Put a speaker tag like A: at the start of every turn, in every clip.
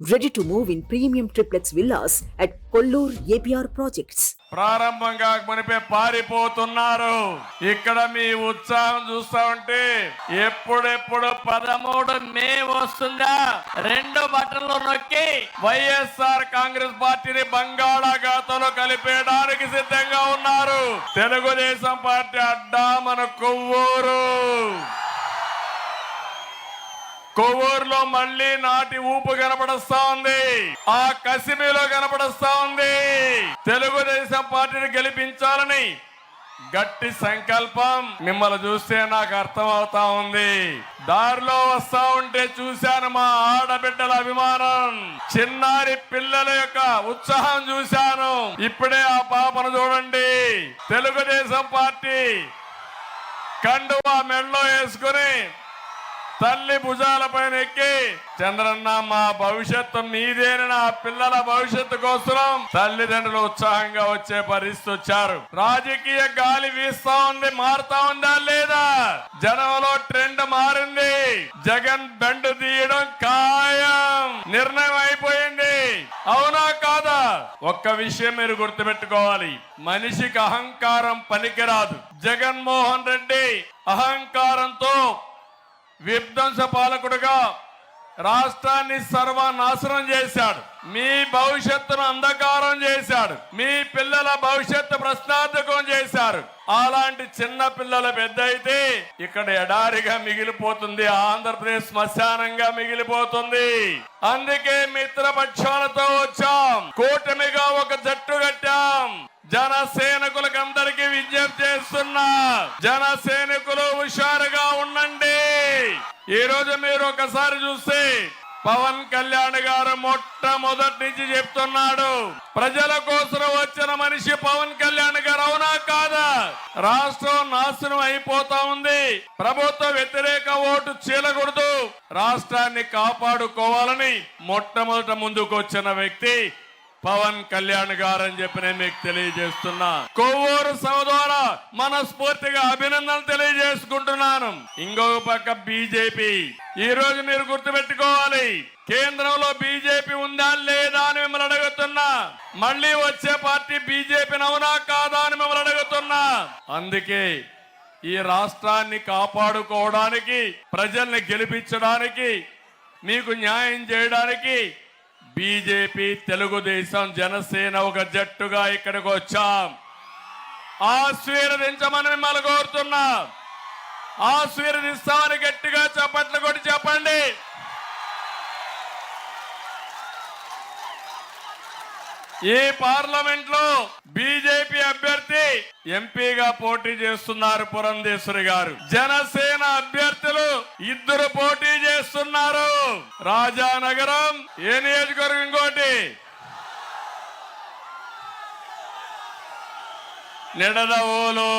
A: Ready to move in premium triplex villas at Kollur APR projects
B: ప్రారంభంగా మునిపే పారిపోతున్నారు. ఇక్కడ మీ ఉత్సాహం చూస్తా ఉంటే ఎప్పుడెప్పుడు పదమూడు మే వస్తుందా? రెండు బట్టలు నొక్కి వైఎస్ఆర్ కాంగ్రెస్ పార్టీని బంగాళాఖాతంలో కలిపేయడానికి సిద్ధంగా ఉన్నారు. తెలుగుదేశం పార్టీ అడ్డా మన కొవ్వూరు. కొవ్వూరులో మళ్ళీ నాటి ఊపు కనపడస్తా ఉంది. ఆ కసిమిలో కనపడస్తా ఉంది. తెలుగుదేశం పార్టీని గెలిపించాలని గట్టి సంకల్పం మిమ్మల్ని చూస్తే నాకు అర్థం అవుతా ఉంది. దారిలో వస్తా ఉంటే చూశాను మా ఆడబిడ్డల అభిమానం. చిన్నారి పిల్లల యొక్క ఉత్సాహం చూశాను. ఇప్పుడే ఆ పాపను చూడండి. తెలుగుదేశం పార్టీ కండువా మెడలో వేసుకుని తల్లి భుజాలపైన ఎక్కి చంద్రన్న మా భవిష్యత్తు మీదేని నా పిల్లల భవిష్యత్తు కోసం తల్లిదండ్రులు ఉత్సాహంగా వచ్చే పరిస్థితి వచ్చారు. రాజకీయ గాలి వీస్తా ఉంది మారుతా ఉందా లేదా? జనంలో ట్రెండ్ మారింది. జగన్ బెండ్ తీయడం ఖాయం. నిర్ణయం అయిపోయింది. అవునా కాదా? ఒక్క విషయం మీరు గుర్తుపెట్టుకోవాలి. మనిషికి అహంకారం పనికిరాదు. జగన్మోహన్ రెడ్డి అహంకారంతో విధ్వంస పాలకుడుగా రాష్ట్రాన్ని సర్వనాశనం చేశాడు. మీ భవిష్యత్తును అంధకారం చేశాడు. మీ పిల్లల భవిష్యత్తు ప్రశ్నార్థకం చేశారు. అలాంటి చిన్న పిల్లల పెద్ద అయితే ఇక్కడ ఎడారిగా మిగిలిపోతుంది. ఆంధ్రప్రదేశ్ శ్మశానంగా మిగిలిపోతుంది. అందుకే మిత్రపక్షాలతో వచ్చాం. కూటమిగా ఒక జట్టు కట్టాం. జన సైనికులకు అందరికీ విజ్ఞప్తి చేస్తున్నా. జన సైనికులు హుషారుగా ఈ రోజు మీరు ఒకసారి చూస్తే పవన్ కళ్యాణ్ గారు మొట్టమొదటి నుంచి చెప్తున్నాడు ప్రజల కోసం వచ్చిన మనిషి పవన్ కళ్యాణ్ గారు అవునా కాదా? రాష్ట్రం నాశనం అయిపోతా ఉంది. ప్రభుత్వ వ్యతిరేక ఓటు చీలకూడదు. రాష్ట్రాన్ని కాపాడుకోవాలని మొట్టమొదట ముందుకు వచ్చిన వ్యక్తి పవన్ కళ్యాణ్ గారు అని చెప్పి నేను మీకు తెలియజేస్తున్నా. కొవ్వూరు సభ ద్వారా మనస్ఫూర్తిగా అభినందనలు తెలియజేసుకుంటున్నాను. ఇంకొక పక్క బీజేపీ. ఈ రోజు మీరు గుర్తుపెట్టుకోవాలి కేంద్రంలో బీజేపీ ఉందా లేదా అని మిమ్మల్ని అడుగుతున్నా. మళ్ళీ వచ్చే పార్టీ బీజేపీ అవునా కాదా అని మిమ్మల్ని అడుగుతున్నా. అందుకే ఈ రాష్ట్రాన్ని కాపాడుకోవడానికి ప్రజల్ని గెలిపించడానికి మీకు న్యాయం చేయడానికి బీజేపీ తెలుగుదేశం జనసేన ఒక జట్టుగా ఇక్కడికి వచ్చాం. ఆశీర్వదించమని మిమ్మల్ని కోరుతున్నా. ఆశీర్వదిస్తామని గట్టిగా చప్పట్లు కొట్టి చెప్పండి. ఈ పార్లమెంట్లో బీజేపీ అభ్యర్థి ఎంపీగా పోటీ చేస్తున్నారు పురంధేశ్వరి గారు. జనసేన అభ్యర్థులు ఇద్దరు పోటీ చేస్తున్నారు. రాజానగరం ఏ నియోజకవర్గం ఇంకోటి? నిడదవోలు.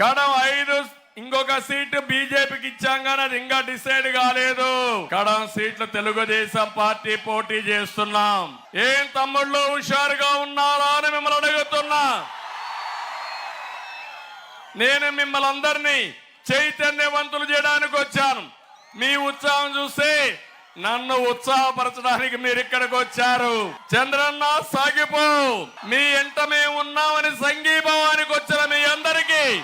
B: కడం ఐదు ఇంకొక సీటు బీజేపీకి ఇచ్చాం కానీ అది ఇంకా డిసైడ్ కాలేదు. కడం సీట్లు తెలుగుదేశం పార్టీ పోటీ చేస్తున్నాం. ఏం తమ్ముళ్ళు హుషారుగా ఉన్నారా అని మిమ్మల్ని అడుగుతున్నా. నేను మిమ్మల్ని అందరినీ చైతన్యవంతులు చేయడానికి వచ్చాను. మీ ఉత్సాహం చూస్తే నన్ను ఉత్సాహపరచడానికి మీరు ఇక్కడికి వచ్చారు. చంద్రన్న సాగిపో. మీ ఎంట మేము ఉన్నామని సంగీప వచ్చిన మీ అందరికీ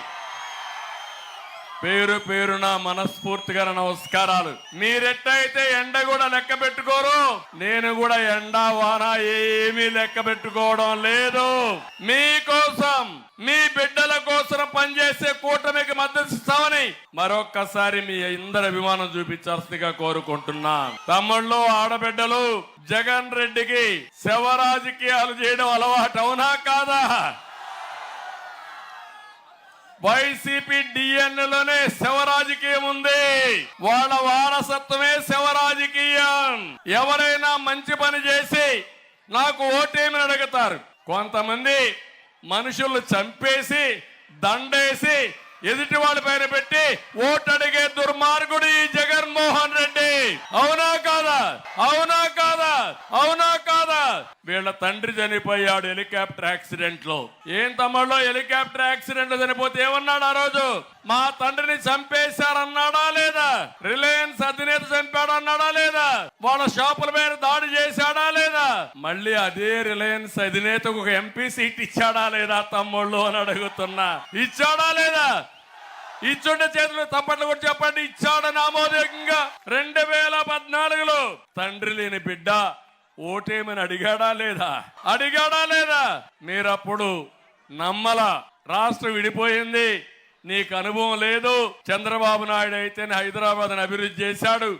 B: పేరు పేరున మనస్ఫూర్తిగా నమస్కారాలు. మీరెట్టయితే ఎండ కూడా లెక్క పెట్టుకోరు. నేను కూడా ఎండ వాన ఏమీ లెక్క పెట్టుకోవడం లేదు. మీకోసం మీ బిడ్డల కోసం పనిచేసే కూటమికి మద్దతు ఇస్తామని మరొక్కసారి మీ ఇందరి అభిమానం చూపించాల్సిందిగా కోరుకుంటున్నా. తమ్ముళ్ళు ఆడబిడ్డలు జగన్ రెడ్డికి శవ రాజకీయాలు చేయడం అలవాటు అవునా కాదా? వైసీపీ డిఎన్ఏలోనే శవ రాజకీయం ఉంది. వాళ్ళ వారసత్వమే శవ రాజకీయం ఎవరైనా మంచి పని చేసి నాకు ఓటేమని అడుగుతారు. కొంతమంది మనుషులు చంపేసి దండేసి ఎదుటి వాళ్ళ పైన పెట్టి ఓటు అడిగే దుర్మార్గుడు ఈ జగన్మోహన్ రెడ్డి. అవునా కాదా? అవునా కాదా? అవునా కాదా? వీళ్ళ తండ్రి చనిపోయాడు హెలికాప్టర్ యాక్సిడెంట్లో ఏం తమ్ముళ్ళు హెలికాప్టర్ యాక్సిడెంట్లో చనిపోతే ఏమన్నాడు ఆ రోజు? మా తండ్రిని చంపేశారన్నాడా లేదా? రిలయన్స్ అధినేత అన్నాడా లేదా? వాళ్ళ షాపుల మీద దాడి చేశాడా లేదా? మళ్ళీ అదే రిలయన్స్ అధినేతకు ఒక ఎంపీ సీట్ ఇచ్చాడా లేదా తమ్ముళ్ళు అని అడుగుతున్నా. ఇచ్చాడా లేదా? ఇచ్చుండే చేతులు తప్పట్లు కూడా చెప్పండి ఇచ్చాడని ఆమోదకంగా రెండు వేల పద్నాలుగులో తండ్రి లేని బిడ్డ ఓటేమని అడిగాడా లేదా? అడిగాడా లేదా? మీరప్పుడు నమ్మల. రాష్ట్రం విడిపోయింది. నీకు అనుభవం లేదు. చంద్రబాబు నాయుడు అయితే హైదరాబాద్ని అభివృద్ధి చేశాడు.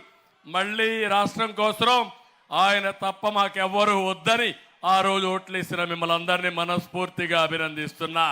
B: మళ్ళీ రాష్ట్రం కోసం ఆయన తప్ప మాకెవ్వరూ వద్దని ఆ రోజు ఓట్లేసిన మిమ్మల్ని అందరినీ మనస్ఫూర్తిగా అభినందిస్తున్నా.